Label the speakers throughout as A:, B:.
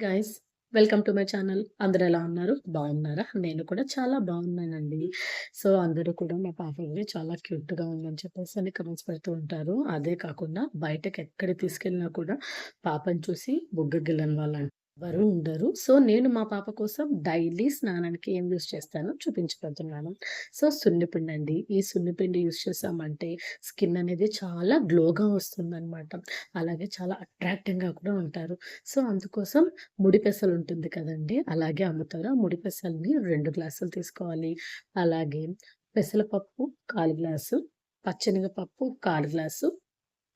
A: Guys welcome to my channel అందరూ ఎలా ఉన్నారు? బాగున్నారా? నేను కూడా చాలా బాగున్నానండి. సో అందరూ కూడా మా పాపకి చాలా క్యూట్గా ఉందని చెప్పేసి అని కమెంట్స్ పెడుతూ ఉంటారు. అదే కాకుండా బయటకు ఎక్కడ తీసుకెళ్ళినా కూడా పాపని చూసి బుగ్గ గిల్లని వాళ్ళు ఎవరు ఉండరు సో నేను మా పాప కోసం డైలీ స్నానానికి ఏం యూస్ చేస్తానో చూపించబోతున్నాను. సో సున్నిపిండి అండి ఈ సున్నిపిండి యూస్ చేసామంటే స్కిన్ అనేది చాలా గ్లోగా వస్తుందన్నమాట. అలాగే చాలా అట్రాక్టివ్గా కూడా ఉంటారు. సో అందుకోసం ముడి పెసలు ఉంటుంది కదండి అలాగే అమ్ముతారు. ఆ ముడి పెసల్ని రెండు గ్లాసులు తీసుకోవాలి. అలాగే పెసలపప్పు కాలు గ్లాసు పచ్చనిగపప్పు కాలు గ్లాసు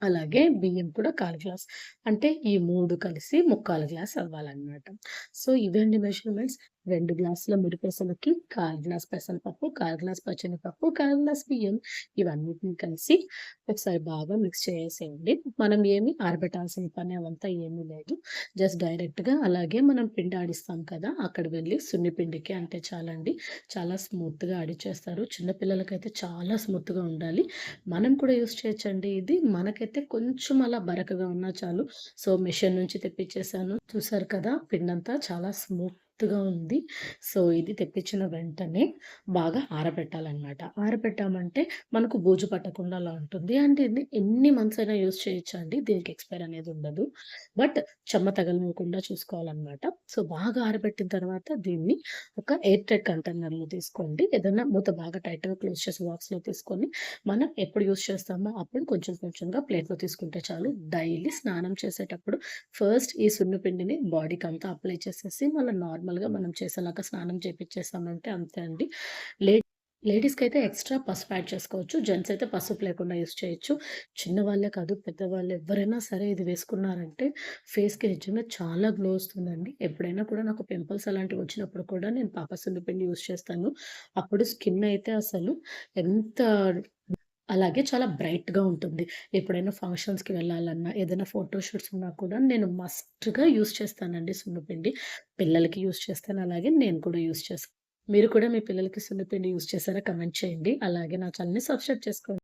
A: అలాగే బియ్యం కూడా కాలు గ్లాస్. అంటే ఈ మూడు కలిసి ముక్కాలు గ్లాస్ అవ్వాలన్నమాట. సో ఇవండి మెజర్మెంట్స్. రెండు గ్లాసుల మిడిపెసలకి కాల్ గ్లాస్ పెసరపప్పు కాల్ గ్లాస్ పచ్చనిపప్పు కాల్ గ్లాస్ బియ్యం ఇవన్నిటిని కలిసి ఒకసారి బాగా మిక్స్ చేసేయండి. మనం ఏమి ఆరబెట్టాల్సిన పని అవంతా ఏమీ లేదు. జస్ట్ డైరెక్ట్గా అలాగే మనం పిండి ఆడిస్తాం కదా అక్కడ వెళ్ళి సున్ని పిండికి అంటే చాలండి. చాలా స్మూత్గా ఆడిచేస్తారు చిన్నపిల్లలకైతే చాలా స్మూత్గా ఉండాలి. మనం కూడా యూస్ చేయొచ్చండి ఇది. మనకైతే కొంచెం అలా బరకగా ఉన్నా చాలు. సో మిషన్ నుంచి తెప్పించేసాను చూసారు కదా పిండంతా చాలా స్మూత్ మెత్తగా ఉంది. సో ఇది తెప్పించిన వెంటనే బాగా ఆరబెట్టాలన్నమాట. ఆరబెట్టామంటే మనకు బూజు పట్టకుండా అలా ఉంటుంది. అంటే ఎన్ని మంత్స్ అయినా యూస్ చేయొచ్చు అండి? దీనికి ఎక్స్పైర్ అనేది ఉండదు. బట్ చెమ్మ తగలకుండా చూసుకోవాలన్నమాట. సో బాగా ఆరబెట్టిన తర్వాత దీన్ని ఒక ఎయిర్ టైట్ కంటైనర్లో తీసుకోండి. ఏదైనా మూత బాగా టైట్గా క్లోజ్ చేసి బాక్స్లో తీసుకొని మనం ఎప్పుడు యూస్ చేస్తామో అప్పుడు కొంచెం కొంచెంగా ప్లేట్లో తీసుకుంటే చాలు. డైలీ స్నానం చేసేటప్పుడు ఫస్ట్ ఈ సున్నిపిండిని బాడీకి అంతా అప్లై చేసేసి మళ్ళీ నార్మల్ నార్మల్గా మనం చేసేలాగా స్నానం చేపించేసామంటే అంతే అండి. లే లేడీస్కి అయితే ఎక్స్ట్రా పసుపు యాడ్ చేసుకోవచ్చు. జెంట్స్ అయితే పసుపు లేకుండా యూస్ చేయొచ్చు. చిన్నవాళ్ళే కాదు పెద్దవాళ్ళు ఎవరైనా సరే ఇది వేసుకున్నారంటే ఫేస్కి నిజంగా చాలా గ్లో వస్తుందండి. ఎప్పుడైనా కూడా నాకు పింపుల్స్ అలాంటివి వచ్చినప్పుడు కూడా నేను పాప పిండి యూస్ చేస్తాను. అప్పుడు స్కిన్ అయితే అసలు ఎంత అలాగే చాలా బ్రైట్‌గా ఉంటుంది. ఎప్పుడైనా ఫంక్షన్స్‌కి వెళ్ళాలన్నా, ఏదైనా ఫోటోషూట్స్ ఉన్నా కూడా నేను మస్ట్‌గా యూజ్ చేస్తానండి సున్నిపిండి. పిల్లలకి యూజ్ చేస్తాను. అలాగే నేను కూడా యూస్ చేస్తాను. మీరు కూడా మీ పిల్లలకి సున్నపిండి యూస్ చేశారా కమెంట్ చేయండి. అలాగే నా ఛానల్ని సబ్స్క్రైబ్ చేసుకోండి.